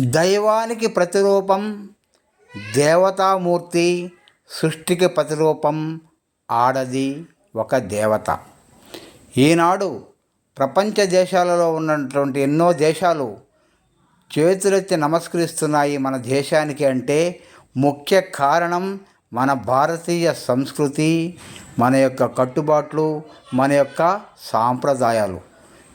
దైవానికి ప్రతిరూపం దేవతామూర్తి సృష్టికి ప్రతిరూపం ఆడది ఒక దేవత. ఈనాడు ప్రపంచ దేశాలలో ఉన్నటువంటి ఎన్నో దేశాలు చేతులెత్తి నమస్కరిస్తున్నాయి మన దేశానికి అంటే ముఖ్య కారణం మన భారతీయ సంస్కృతి మన యొక్క కట్టుబాట్లు మన యొక్క సాంప్రదాయాలు.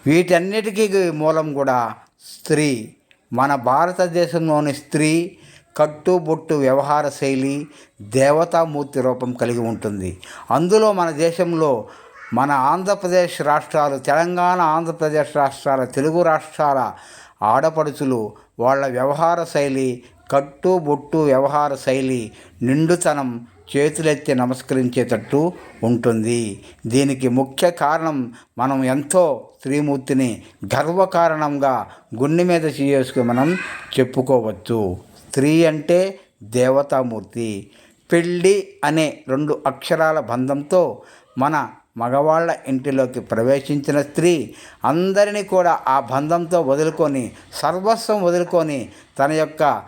వీటన్నిటికీ మూలం కూడా స్త్రీ మన భారతదేశంలోని స్త్రీ కట్టుబొట్టు వ్యవహార శైలి దేవతామూర్తి రూపం కలిగి ఉంటుంది. అందులో మన దేశంలో మన ఆంధ్రప్రదేశ్ రాష్ట్రాలు తెలంగాణ ఆంధ్రప్రదేశ్ రాష్ట్రాల తెలుగు రాష్ట్రాల ఆడపడుచులు వాళ్ళ వ్యవహార శైలి కట్టు బొట్టు వ్యవహార శైలి నిండుతనం చేతులెత్తి నమస్కరించేటట్టు ఉంటుంది. దీనికి ముఖ్య కారణం మనం ఎంతో శ్రీమూర్తిని గర్వకారణంగా గుండె మీద చేసుకుని మనం చెప్పుకోవచ్చు. స్త్రీ అంటే దేవతామూర్తి. పెళ్ళి అనే రెండు అక్షరాల బంధంతో మన మగవాళ్ళ ఇంటిలోకి ప్రవేశించిన స్త్రీ అందరినీ కూడా ఆ బంధంతో వదులుకొని సర్వస్వం వదులుకొని తన యొక్క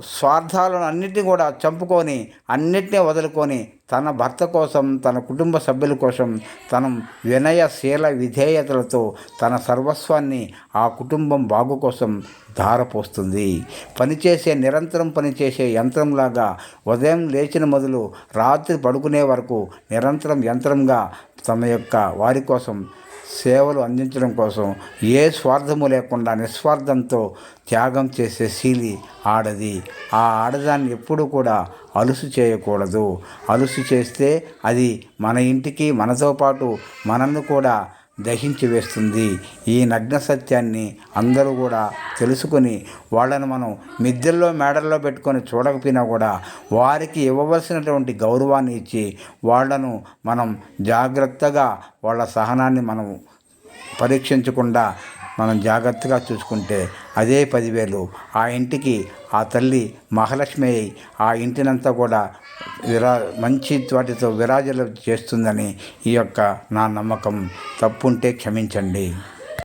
స్వార్థాలను అన్నిటిని కూడా చంపుకొని అన్నిటినీ వదులుకొని తన భర్త కోసం తన కుటుంబ సభ్యుల కోసం తన వినయశీల విధేయతలతో తన సర్వస్వాన్ని ఆ కుటుంబం బాగు కోసం ధారపోస్తుంది. పనిచేసే నిరంతరం పనిచేసే యంత్రంలాగా ఉదయం లేచిన మొదలు రాత్రి పడుకునే వరకు నిరంతరం యంత్రంగా తమ యొక్క వారి కోసం సేవలు అందించడం కోసం ఏ స్వార్థము లేకుండా నిస్వార్థంతో త్యాగం చేసే శీలి ఆడది. ఆ ఆడదాన్ని ఎప్పుడు కూడా అలుసు చేయకూడదు. అలుసు చేస్తే అది మన ఇంటికి మనతో పాటు మనల్ని కూడా దహించి వేస్తుంది. ఈ నగ్న సత్యాన్ని అందరూ కూడా తెలుసుకొని వాళ్ళను మనం మిద్దెల్లో మేడల్లో పెట్టుకొని చూడకపోయినా కూడా వారికి ఇవ్వవలసినటువంటి గౌరవాన్ని ఇచ్చి వాళ్ళను మనం జాగ్రత్తగా వాళ్ళ సహనాన్ని మనం పరీక్షించకుండా మనం జాగ్రత్తగా చూసుకుంటే అదే పదివేలు. ఆ ఇంటికి ఆ తల్లి మహాలక్ష్మి అయి ఆ ఇంటినంతా కూడా విరా మంచి వాటితో విరాజలు చేస్తుందని ఈ యొక్క నా నమ్మకం. తప్పుంటే క్షమించండి.